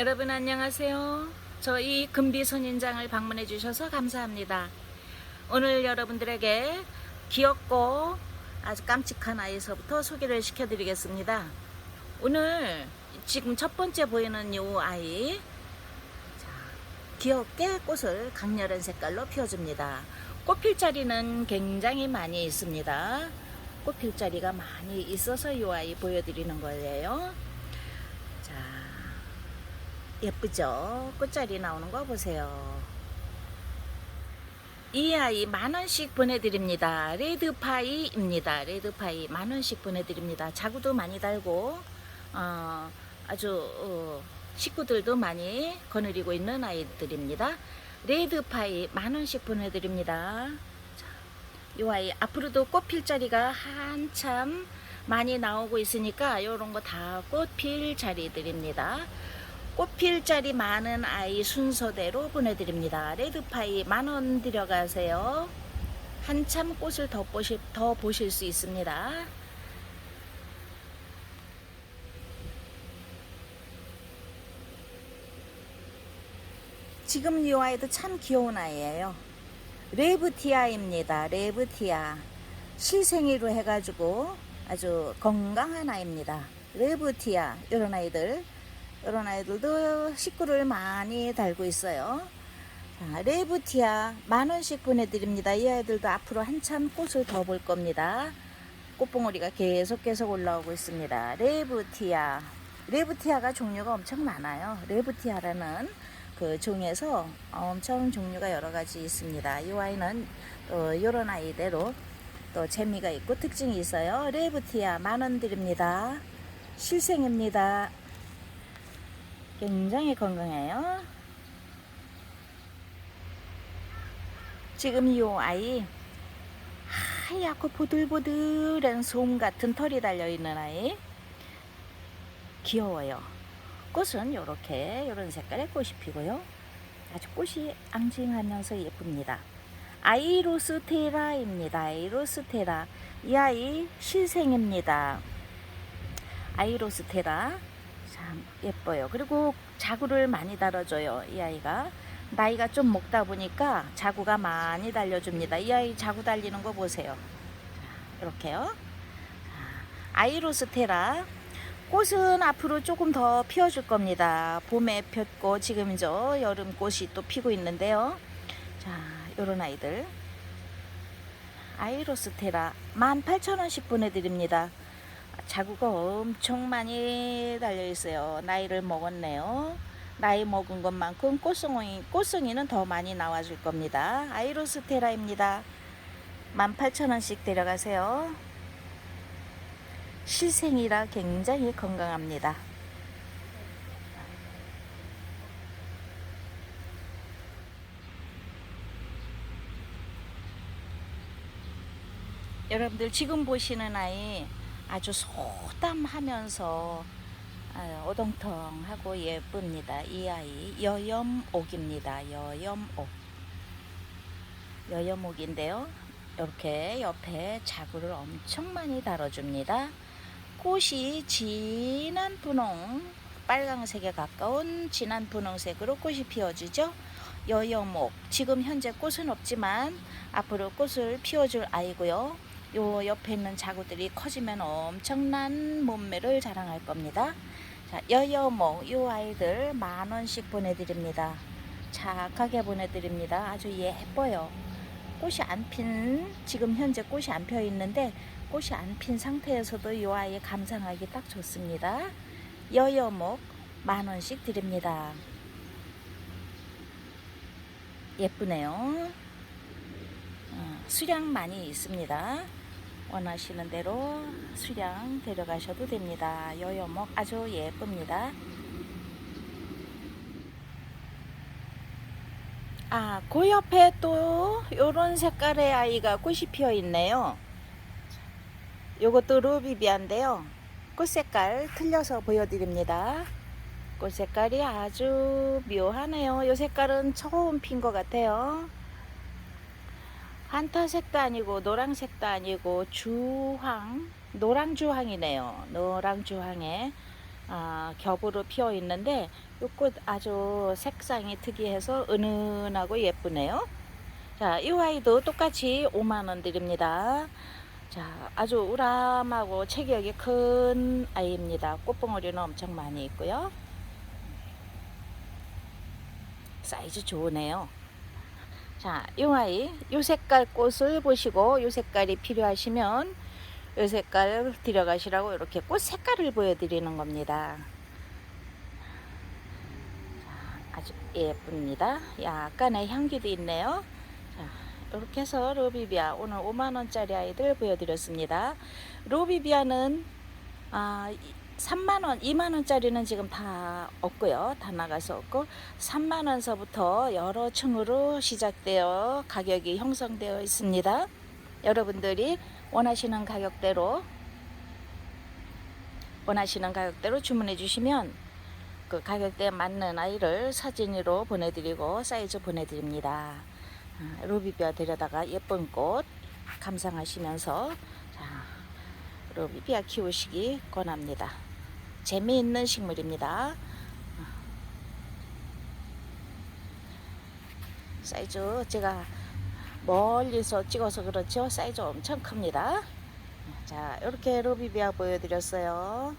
여러분 안녕하세요. 저희 금비 선인장을 방문해 주셔서 감사합니다. 오늘 여러분들에게 귀엽고 아주 깜찍한 아이서부터 소개를 시켜드리겠습니다. 오늘 지금 첫 번째 보이는 이 아이 자, 귀엽게 꽃을 강렬한 색깔로 피워줍니다. 꽃필 자리는 굉장히 많이 있습니다. 꽃필 자리가 많이 있어서 이 아이 보여드리는 거예요. 자, 예쁘죠? 꽃자리 나오는 거 보세요. 이 아이 만 원씩 보내드립니다. 레드파이입니다. 레드파이 만 원씩 보내드립니다. 자구도 많이 달고 어, 아주 어, 식구들도 많이 거느리고 있는 아이들입니다. 레드파이 만 원씩 보내드립니다. 자, 이 아이 앞으로도 꽃필 자리가 한참 많이 나오고 있으니까 이런 거 다 꽃필 자리들입니다. 꽃필 자리 많은 아이 순서대로 보내드립니다. 레드파이 만원 들여가세요. 한참 꽃을 더 보실, 더 보실 수 있습니다. 지금 이 아이도 참 귀여운 아이예요. 레브티아입니다. 레브티아. 실생이로 해가지고 아주 건강한 아이입니다. 레브티아. 이런 아이들. 이런 아이들도 식구를 많이 달고 있어요. 자, 레브티아 만 원씩 보내드립니다. 이 아이들도 앞으로 한참 꽃을 더 볼 겁니다. 꽃봉오리가 계속 계속 올라오고 있습니다. 레브티아. 레브티아가 종류가 엄청 많아요. 레브티아라는 그 종에서 엄청 종류가 여러 가지 있습니다. 이 아이는 또 이런 아이대로 또 재미가 있고 특징이 있어요. 레브티아 만원 드립니다. 실생입니다. 굉장히 건강해요. 지금 이 아이 하얗고 보들보들한 솜 같은 털이 달려 있는 아이 귀여워요. 꽃은 이렇게 이런 색깔의 꽃이 피고요. 아주 꽃이 앙증하면서 예쁩니다. 아이로스테라입니다. 아이로스테라. 이 아이 실생입니다. 아이로스테라. 참 예뻐요. 그리고 자구를 많이 달아줘요. 이 아이가. 나이가 좀 먹다 보니까 자구가 많이 달려줍니다. 이 아이 자구 달리는 거 보세요. 자, 이렇게요. 아이로스테라. 꽃은 앞으로 조금 더 피워줄 겁니다. 봄에 폈고 지금 저 여름 꽃이 또 피고 있는데요. 자, 요런 아이들. 아이로스테라 18,000원씩 보내드립니다. 자구가 엄청 많이 달려 있어요. 나이를 먹었네요. 나이 먹은 것만큼 꽃송이, 꽃송이는 더 많이 나와줄 겁니다. 아이로스테라입니다. 18,000원씩 데려가세요. 실생이라 굉장히 건강합니다. 여러분들 지금 보시는 아이 아주 소담하면서 아, 오동통하고 예쁩니다. 이 아이 여염옥입니다. 여염옥. 여염옥인데요. 이렇게 옆에 자구를 엄청 많이 달아줍니다. 꽃이 진한 분홍, 빨강색에 가까운 진한 분홍색으로 꽃이 피어지죠. 여여목. 지금 현재 꽃은 없지만 앞으로 꽃을 피워줄 아이고요. 요 옆에 있는 자구들이 커지면 엄청난 몸매를 자랑할 겁니다. 자, 여여목. 요 아이들 만 원씩 보내드립니다. 착하게 보내드립니다. 아주 예뻐요. 꽃이 안 핀, 지금 현재 꽃이 안 펴 있는데 꽃이 안 핀 상태에서도 이 아이 감상하기 딱 좋습니다. 여여목 만 원씩 드립니다. 예쁘네요. 어, 수량 많이 있습니다. 원하시는 대로 수량 데려가셔도 됩니다. 여여목 아주 예쁩니다. 아, 그 옆에 또 요런 색깔의 아이가 꽃이 피어 있네요. 요것도 루비비안데요. 꽃 색깔 틀려서 보여드립니다. 꽃 색깔이 아주 묘하네요. 요 색깔은 처음 핀 것 같아요. 한타색도 아니고 노랑색도 아니고 주황, 노랑 주황이네요. 노랑 주황에 아, 겹으로 피어 있는데 이 꽃 아주 색상이 특이해서 은은하고 예쁘네요. 자, 이 아이도 똑같이 5만 원 드립니다. 자, 아주 우람하고 체격이 큰 아이입니다. 꽃봉오리는 엄청 많이 있고요. 사이즈 좋으네요. 자, 이 아이, 이 색깔 꽃을 보시고 이 색깔이 필요하시면 이 색깔 들어가시라고 이렇게 꽃 색깔을 보여드리는 겁니다. 자, 아주 예쁩니다. 약간의 향기도 있네요. 자, 이렇게 해서 로비비아 오늘 5만 원짜리 아이들 보여드렸습니다. 로비비아는 아, 3만 원, 2만 원짜리는 지금 다 없고요. 다 나가서 없고 3만 원서부터 여러 층으로 시작되어 가격이 형성되어 있습니다. 여러분들이 원하시는 가격대로 원하시는 가격대로 주문해 주시면 그 가격대에 맞는 아이를 사진으로 보내드리고 사이즈 보내드립니다. 아, 로비비아 데려다가 예쁜 꽃 감상하시면서 자, 로비비아 키우시기 권합니다. 재미있는 식물입니다. 사이즈 제가 멀리서 찍어서 그렇죠. 사이즈 엄청 큽니다. 자, 이렇게 로비비아 보여드렸어요.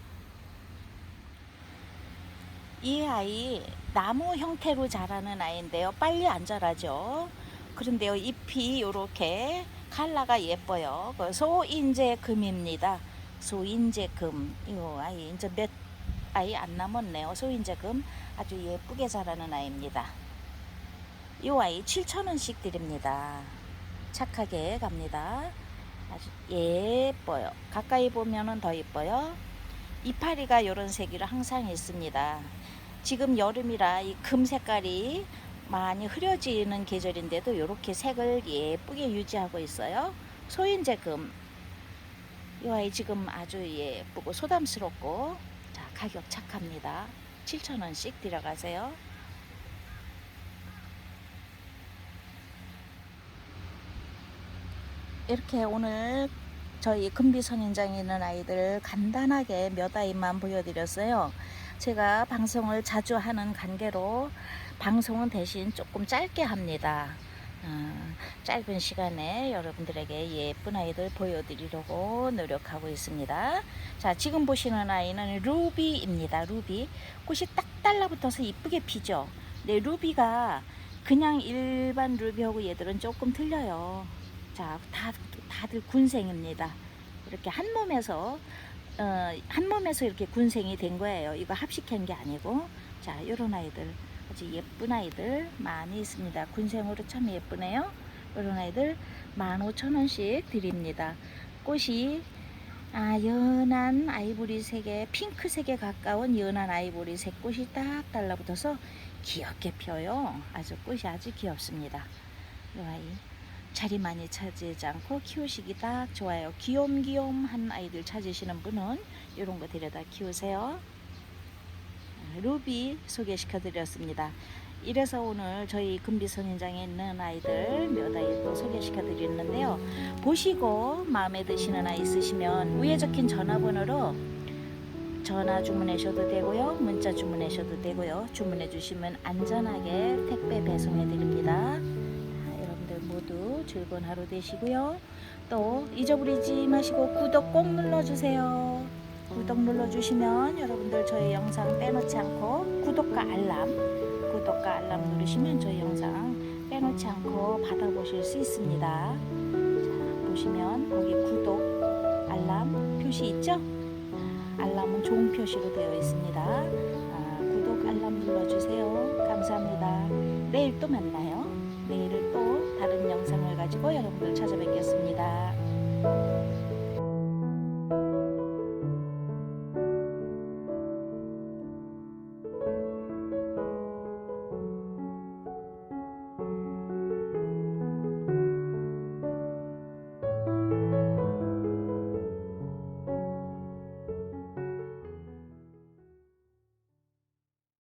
이 아이 나무 형태로 자라는 아이인데요. 빨리 안 자라죠. 그런데요, 잎이 이렇게 칼라가 예뻐요. 그 소인재 금입니다. 소인재 금. 이 아이 이제 몇 아이 안 남았네요. 소인재 금 아주 예쁘게 자라는 아이입니다. 이 아이 7,000원씩 드립니다. 착하게 갑니다. 아주 예뻐요. 가까이 보면은 더 예뻐요. 이파리가 이런 색으로 항상 있습니다. 지금 여름이라 이 금 색깔이 많이 흐려지는 계절인데도 이렇게 색을 예쁘게 유지하고 있어요. 소인재 금. 이 아이 지금 아주 예쁘고 소담스럽고 자 가격 착합니다. 7,000원씩 들어가세요. 이렇게 오늘 저희 금비선인장에 있는 아이들 간단하게 몇 아이만 보여드렸어요. 제가 방송을 자주 하는 관계로 방송은 대신 조금 짧게 합니다. 어, 짧은 시간에 여러분들에게 예쁜 아이들 보여드리려고 노력하고 있습니다. 자, 지금 보시는 아이는 루비입니다. 루비. 꽃이 딱 달라붙어서 이쁘게 피죠. 네, 루비가 그냥 일반 루비하고 얘들은 조금 틀려요. 자, 다, 다들 군생입니다. 이렇게 한 몸에서, 어, 한 몸에서 이렇게 군생이 된 거예요. 이거 합식한 게 아니고. 자, 요런 아이들. 아주 예쁜 아이들 많이 있습니다. 군생으로 참 예쁘네요. 이런 아이들 15,000원씩 드립니다. 꽃이 아, 연한 아이보리색에 핑크색에 가까운 연한 아이보리색 꽃이 딱 달라붙어서 귀엽게 펴요. 아주 꽃이 아주 귀엽습니다. 이 아이 자리 많이 차지하지 않고 키우시기 딱 좋아요. 귀염귀염한 아이들 찾으시는 분은 이런 거 데려다 키우세요. 루비 소개시켜 드렸습니다. 이래서 오늘 저희 금비선인장에 있는 아이들 몇 아이도 소개시켜 드리는데요. 보시고 마음에 드시는 아이 있으시면 위에 적힌 전화번호로 전화 주문하셔도 되고요. 문자 주문하셔도 되고요. 주문해 주시면 안전하게 택배 배송해 드립니다. 여러분들 모두 즐거운 하루 되시고요. 또 잊어버리지 마시고 구독 꼭 눌러주세요. 구독 눌러주시면 여러분들 저희 영상 빼놓지 않고 구독과 알람 구독과 알람 누르시면 저희 영상 빼놓지 않고 받아보실 수 있습니다. 자, 보시면 거기 구독 알람 표시 있죠? 알람은 좋은 표시로 되어 있습니다. 아, 구독 알람 눌러주세요. 감사합니다. 내일 또 만나요. 내일은 또 다른 영상을 가지고 여러분들 찾아뵙겠습니다.